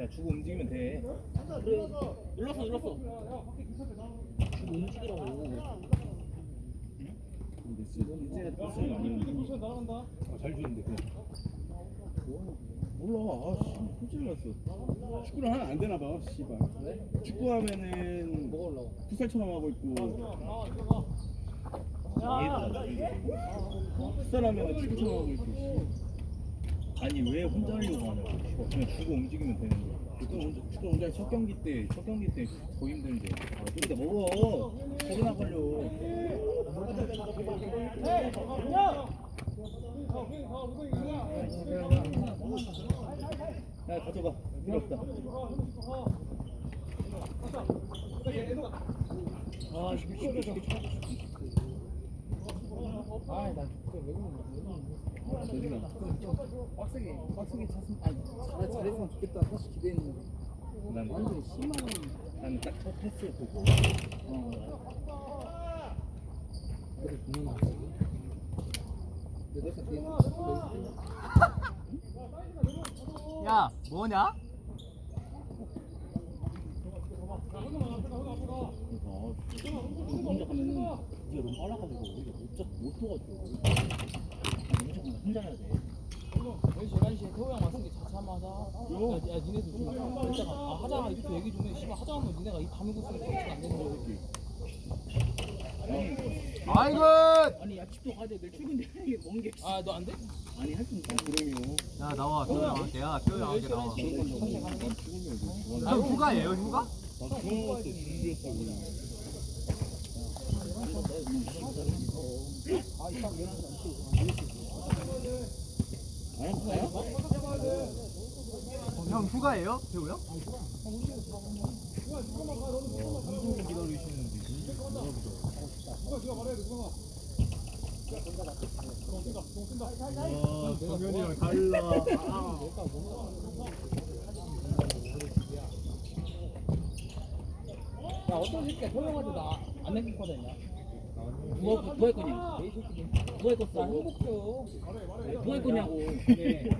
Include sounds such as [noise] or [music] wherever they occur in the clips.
야 주고 움직이면 돼. 그래. 눌렀어 눌렀어. 지금 움직이라고. 지금 이제 버스는 아니면 잘 주는데 그냥. 몰라. 아씨 깜짝 놀랐어. 축구를 하면 안 되나 봐. 씨발. 축구하면은? 풋살처럼 하고 있고. 풋살하면은 축구처럼 하고 있고. 씨. 아니 왜 혼자 하려고 하냐고. 그냥 주고 움직이면 되는데. 축구 혼자 혼자 첫 경기 때첫 경기 때더 힘든데. 아, 근데 먹어. 서고 나가려. 야 가져가. 필요 없다. 아, 씨, 씨, 나 그거 왜 그러는 빡세게, 빡세게 찼으면, 아니, 잘, 잘했으면 좋겠다. 사실 기대했는데. 난 완전히 심한. 나는 딱첫 패스 보고 어. 그래, 공연 나왔어. 여덟 살 뒤에 야, 뭐냐? 혼자 가면은 네가 너무 빨라가지고 못 도와줘. 무조건 혼자 해야 돼. 여기 재간시에 태호 형 왔으니까 자체 한번 하자. 야, 야, 니네도 좀 이따가 아, 하자 이렇게 얘기 좀 해. 씨발 하자 하면 니네가 이 밤에 굽으니까 어떻게 안 되는 거야. 아이고! 아니 야 집도 가야 돼. 내일 출근데 먼 [laughs] 게. 아, 너 안 돼? 아니 할수 있어. 그럼요. 야, 나와. 표현 나올게. 야, 표현 나올게. 나와. 그런. 형 휴가예요, 휴가? 나 우리. 안 가요? 어, 형 휴가예요? 배우 형? 정현이랑 달라. 야, 어떤 새끼야 형한테 나안 남길 거다 했냐? 누가 누가 했거냐? 새끼들. 누가 행복해요. 누가 했거냐고. 네.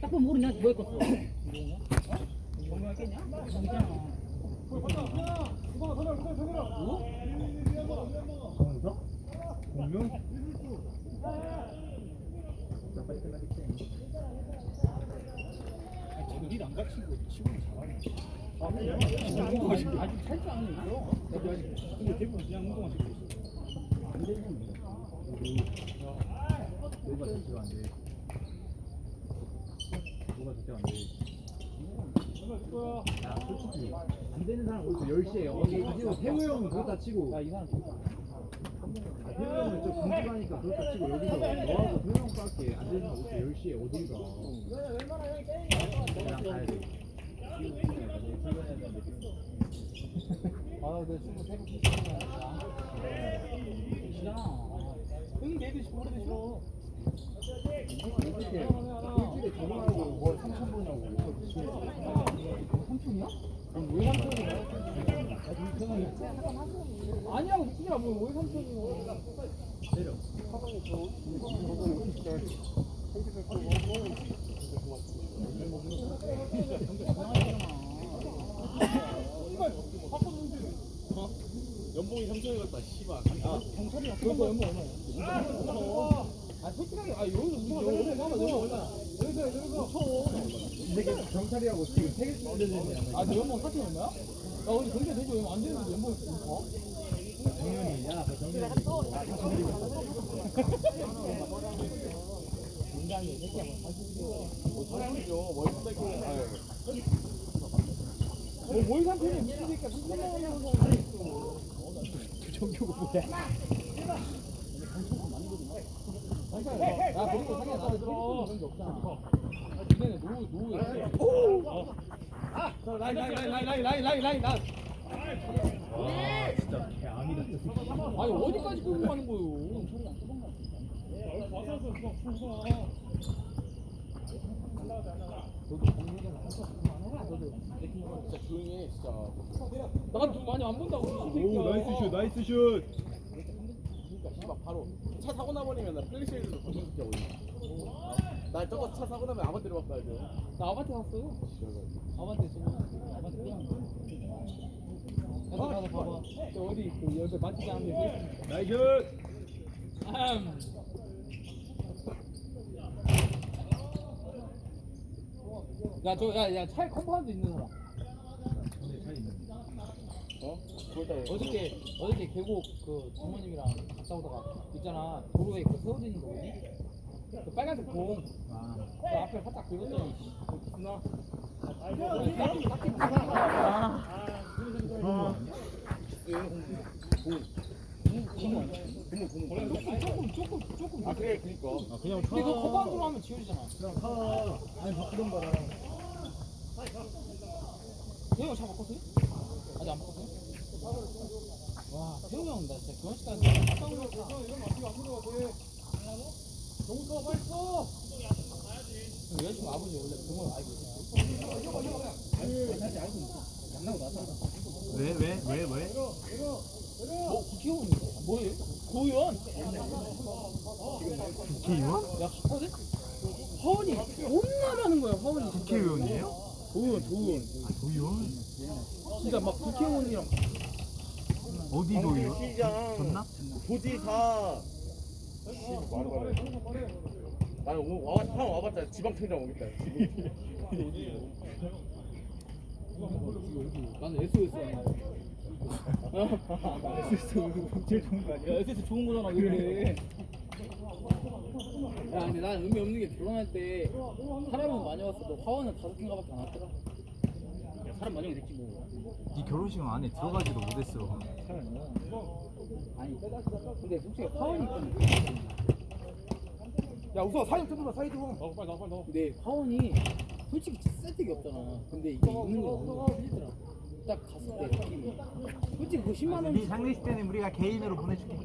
딱 보면 모르냐? 누가? 정명하겠냐? 정이잖아. 공사? 공명? 쟤는 일안 갖추고 치고는 잘하네. 운동화 아직 살줄 아는 아직 근데 대부분 그냥 운동화 신고 있어. 뭐가 대체가 안 돼. 뭐가 대체가 안 돼. 야, 솔직히 안 되는 사람 어디서 10시에 어디 이제 태우 형은 그렇다 치고 야, 이 사람 아, 태우 형은 좀 공부하니까 그렇다 치고 여기서 너하고 태우 형 밖에 안 되는 사람 어디서 10시에 어딜 가. 그냥 가야 돼. 아, 내 친구 태국 시키잖 연봉이 삼천에 갔다 씨발 아 경찰이 왔어 그거 연봉 얼마야? 아 솔직하게 아 여기서 무서워 여기서 얼마나 여기서 여기서 쳐 경찰이하고 지금 세개 쓰는 데아 연봉 사천 얼마야? 나 우리 경찰 대고 안 되는데 연봉이 어? 라인, 라인, 라인, 라인, 라인, 라인, 라인, 라인. 와, 진짜 개암이다. 아니, 어디까지 끌고 가는 거요? 진짜 조용히 해, 진짜. 나돈 많이 안 본다고. 오, 나이스 슛, 나이스 슛. 그러니까 씨발 바로 차 사고 나버리면 플래시를 던져줄게 오늘. 나 저거 차 사고 나면 아반떼로 바꿔야죠. 나 아반떼 샀어요. 아반떼 저거. 아반떼 그냥. 가서 가서 봐봐. 저 어디 그 옆에 마트지 않는데. 나이스 음. 야, 저, 야, 야, 차에 컴파운드 있는 사람. 어? 어저께, 어저께 계곡 그 장모님이랑 갔다 오다가 있잖아. 도로에 그 세워져 있는 거 뭐지? 그 빨간색 공. 그 앞에 살짝 긁었더니, 그 누나. 딱히, 딱히 그 사람 조금, 조금, 조금. 아 그래 그니까. 아 그냥 근데 그 컴파운드로 하면 지워지잖아. 그냥 타 아니 바꾸던 거랑 태우 형차 바꿨어요? 아직 안 바꿨어요? 와, 태우 형, 나 진짜 교환 시간에 깜짝 놀랐다. 형, 여자친구 아버지 원래 병원 알고? 사실 알고 있어. 만나고 나서. 왜, 왜, 왜, 왜? 뭐, 국회의원이야. 뭐예요? 고의원? 국회의원? 야, 갔거든? 화원이 존나 많은 거야, 화원이. 국회의원이에요? 도의원, 도의원. 아, 도의원? 진짜 막 국회의원이랑. 어디 도의원? 시장 졌나? 도지사. 말을 말해. 나는 오, 와, 형 와봤자 지방청장 오겠다. 나는 SOS 아니야. SS 제일 좋은 거 야, 아니야? SS 좋은 거잖아, 왜 그래? 야, 근데 난 의미 없는 게 결혼할 때 사람은 많이 왔어도 화원은 다섯 개인가밖에 안 왔더라. 사람 많이 됐지 뭐. 네 결혼식 안에 들어가지도 못했어. 아니, 근데 솔직히 화원이 좀. 야 우선 좀 사진 좀. 어, 빨리 나, 빨리 나. 근데 화원이 솔직히 세트가 없잖아. 근데 이게 있는 거 없는 거 틀리더라. 딱 갔을 때 느낌이. 솔직히 그 10만 원. 네 장례식 때는 우리가 개인으로 보내줄게.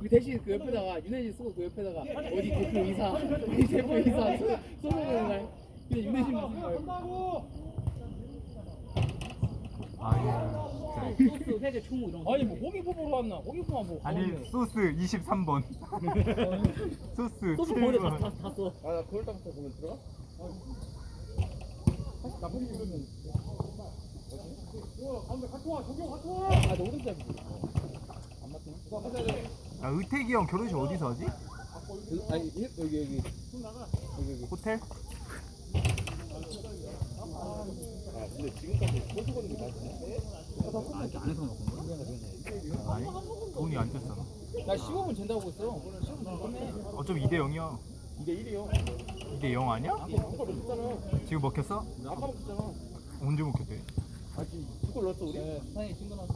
그 대신 그 옆에다가 윤혜진 쓰고 그 옆에다가 어디 대표 이사 어디 대표 이사 써- 써놓는 거야. 근데 윤혜진만 쓰는 거야. 아유, 진짜. 소스 세제 총무 이런 거. 아니 뭐 고기 부부로 왔나? 고기 부부 뭐. 아니, 소스 23번. [laughs] 소스 소스 보내 7번. 다다 써. 아나 그걸 따부터 보면 들어 가? 아, 너 오른쪽이지. 안 맞네. 야, 의태기 형 결혼식 어디서 하지? 그, 아니 여기 여기 여기 여기 호텔? 아 근데 지금까지 소주 거는 게 맞네. 아 이렇게 안에서 먹은 거야? 아니, 돈이 안 줬어. 나 15분 잰다고 했어. 15분 끝내. 어차피 2대 0이야. 2대 1이요. 2대 0 아니야? 한골 넣었잖아. 지금 먹혔어? 아까 먹었잖아. 언제 먹혔대? 아 지금 두골 넣었어 우리? 네, 사장님 신고 나왔어.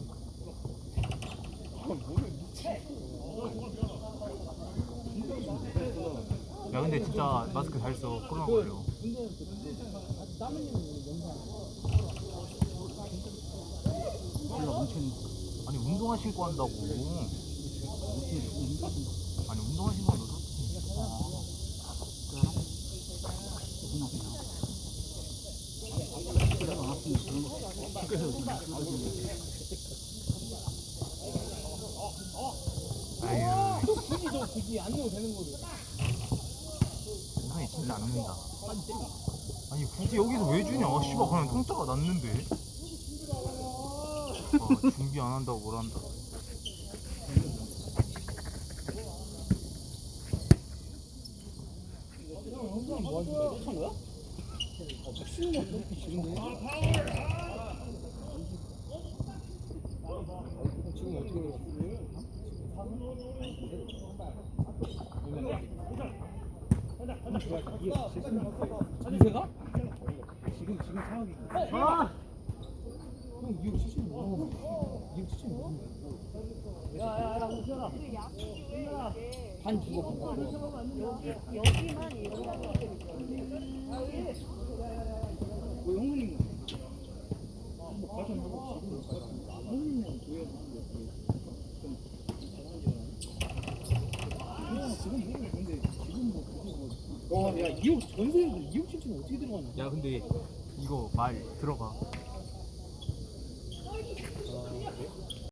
아 미치. 야, 근데 진짜 마스크 잘 써. 코로나 걸려. 근데. 아니, 운동화 신고 한다고. 아니, 운동화 신고 한다고? 아유, 또 굳이 너 굳이 안 넣어도 되는 거를. 세상에 진짜 안 는다. 아니 굳이 여기서 왜 주냐? 아, 씨발 그냥 통짜가 났는데. 아, 준비 안 한다고 뭘 한다. 형님 뭐 하는 거야? 쫓은 거야? 어, 쉬는 거 없어? 지금 들어갔어? 이세가? 지금 지금 상황이 아! 형 2억 75. 2억 75. 반 주고 반 여기만 이렇게 왜 형님 뭐 가셔하고 지금 형님은 교회 지금 모르겠 근데 지금 뭐 그거 뭐 와야 2억 전세도 2억 7천 어떻게 들어가냐 야 근데 이거 말 들어봐.